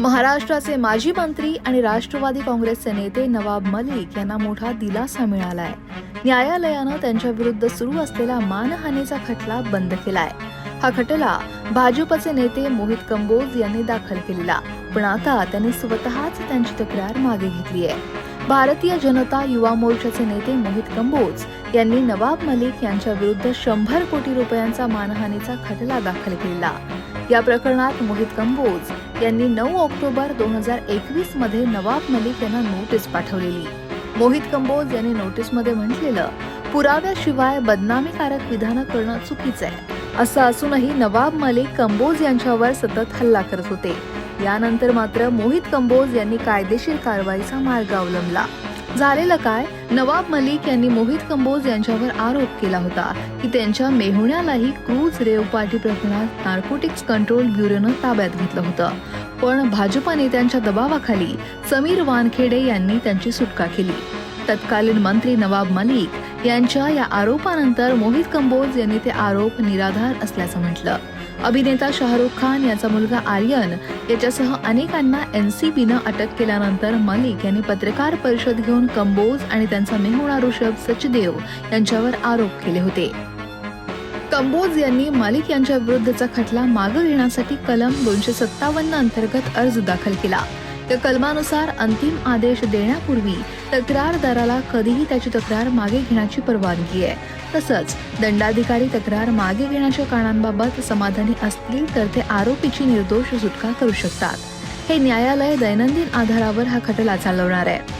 महाराष्ट्राचे माजी मंत्री आणि राष्ट्रवादी काँग्रेसचे नेते नवाब मलिक यांना मोठा दिलासा मिळालाय. न्यायालयानं त्यांच्या विरुद्ध सुरू असलेला मानहानीचा खटला बंद केलाय. हा खटला भाजपचे नेते मोहित कंबोज यांनी दाखल केलेला पण आता त्यांनी स्वतःच त्यांची तक्रार मागे घेतली आहे. भारतीय जनता युवा मोर्चाचे नेते मोहित कंबोज यांनी नवाब मलिक यांच्या विरुद्ध शंभर कोटी रुपयांचा मानहानीचा खटला दाखल केला या प्रकरणात मोहित कंबोज यांनी नऊ ऑक्टोबर दोन हजार एकवीसमध्ये नवाब मलिक यांना नोटीस पाठवलेली. मोहित कंबोज यांनी नोटीसमध्ये म्हटलेलं पुराव्याशिवाय बदनामीकारक विधानं करणं चुकीचं आहे. असं असूनही नवाब मलिक कंबोज यांच्यावर सतत हल्ला करत होते. यानंतर मात्र मोहित कंबोज यांनी कायदेशीर कारवाईचा मार्ग अवलंबला. झालेलं काय? नवाब मलिक यांनी मोहित कंबोज यांच्यावर आरोप केला होता की त्यांच्या मेहुण्यालाही क्रूज रेव पार्टी प्रकरणात नार्कोटिक्स कंट्रोल ब्युरोनं ताब्यात घेतलं होतं. पण भाजपा नेत्यांच्या दबावाखाली समीर वानखेडे यांनी त्यांची सुटका केली. तत्कालीन मंत्री नवाब मलिक यांच्या या आरोपानंतर मोहित कंबोज यांनी ते आरोप निराधार असल्याचं म्हटलं. अभिनेता शाहरुख खान याचा मुलगा आर्यन याच्यासह अनेकांना एनसीबीनं अटक केल्यानंतर मलिक यांनी पत्रकार परिषद घेऊन कंबोज आणि त्यांचा मेहुणा ऋषभ सचदेव यांच्यावर आरोप केले होते. कंबोज यांनी मालिक यांच्या विरुद्धचा खटला मागे घेण्यासाठी कलम दोनशे सत्तावन्न अंतर्गत अर्ज दाखल केला. त्या कलमानुसार अंतिम आदेश देण्यापूर्वी तक्रारदाराला कधीही त्याची तक्रार मागे घेण्याची परवानगी आहे. तसंच दंडाधिकारी तक्रार मागे घेण्याच्या कारणांबाबत समाधानी असतील तर ते आरोपीची निर्दोष सुटका करू शकतात. हे न्यायालय दैनंदिन आधारावर हा खटला चालवणार आहे.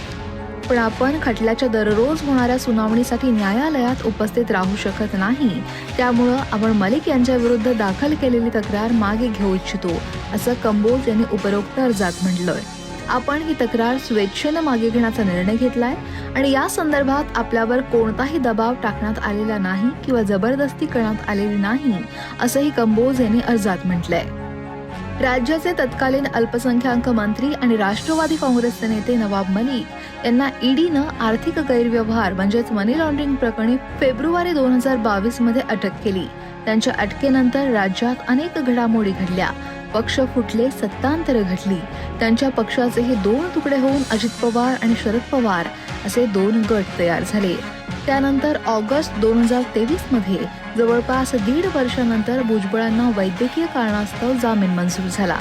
पण आपण खटल्याच्या दररोज होणाऱ्या सुनावणीसाठी न्यायालयात उपस्थित राहू शकत नाही. त्यामुळं आपण मलिक यांच्या विरुद्ध दाखल केलेली तक्रार मागे घेऊ इच्छितो असं कंबोज यांनी उपरोक्त अर्जात म्हटलंय. आपण ही तक्रार स्वेच्छेनं मागे घेण्याचा निर्णय घेतलाय आणि या संदर्भात आपल्यावर कोणताही दबाव टाकण्यात आलेला नाही किंवा जबरदस्ती करण्यात आलेली नाही असंही कंबोज यांनी अर्जात म्हटलंय. राज्याचे तत्कालीन अल्पसंख्याक मंत्री आणि राष्ट्रवादी काँग्रेसचे नेते नवाब मलिक यांना ईडीनं आर्थिक गैरव्यवहार म्हणजेच मनी लॉन्ड्रिंग प्रकरणी फेब्रुवारी दोन हजार बावीसमध्ये अटक केली. त्यांच्या अटकेनंतर राज्यात अनेक घडामोडी घडल्या. पक्ष फुटले सत्तांतर घडली. त्यांच्या पक्षाचे हे दोन तुकडे होऊन अजित पवार आणि शरद पवार असे दोन गट तयार झाले. त्यानंतर ऑगस्ट दोन हजार तेवीसमध्ये जवळपास दीड वर्षानंतर भुजबळांना वैद्यकीय कारणास्तव जामीन मंजूर झाला.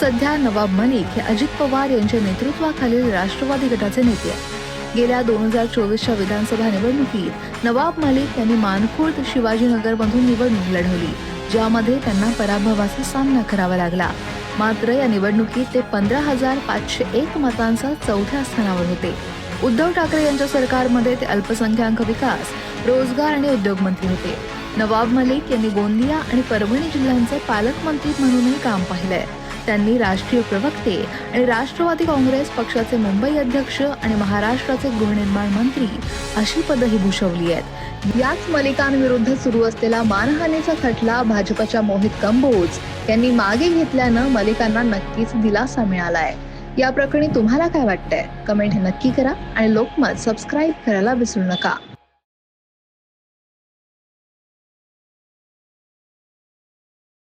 सध्या नवाब मलिक हे अजित पवार यांच्या नेतृत्वाखालील राष्ट्रवादी गटाचे नेते आहेत. गेल्या दोन हजार चोवीसच्या विधानसभा निवडणुकीत नवाब मलिक यांनी मानखुर्द शिवाजीनगरमधून निवडणूक लढवली. ज्यामध्ये त्यांना पराभवाचा सामना करावा लागला. मात्र या निवडणुकीत ते पंधरा हजार पाचशे एक मतांचा चौथ्या स्थानावर होते. उद्धव ठाकरे यांच्या सरकारमध्ये ते अल्पसंख्याक विकास रोजगार आणि उद्योग मंत्री होते. नवाब मलिक यांनी गोंदिया आणि परभणी जिल्ह्यांचे पालकमंत्री म्हणूनही काम पाहिलंय. त्यांनी राष्ट्रीय प्रवक्ते आणि राष्ट्रवादी काँग्रेस पक्षाचे मुंबई अध्यक्ष आणि महाराष्ट्राचे गृहनिर्माण मंत्री अशी पदही भूषवली आहेत. याच मलिकांविरुद्ध सुरू असलेला मानहानीचा खटला भाजपच्या मोहित कंबोज यांनी मागे घेतल्यानं मलिकांना नक्कीच दिलासा मिळालाय. या प्रकरणी तुम्हाला काय वाटतंय? कमेंट नक्की करा आणि लोकमत सबस्क्राईब करायला विसरू नका.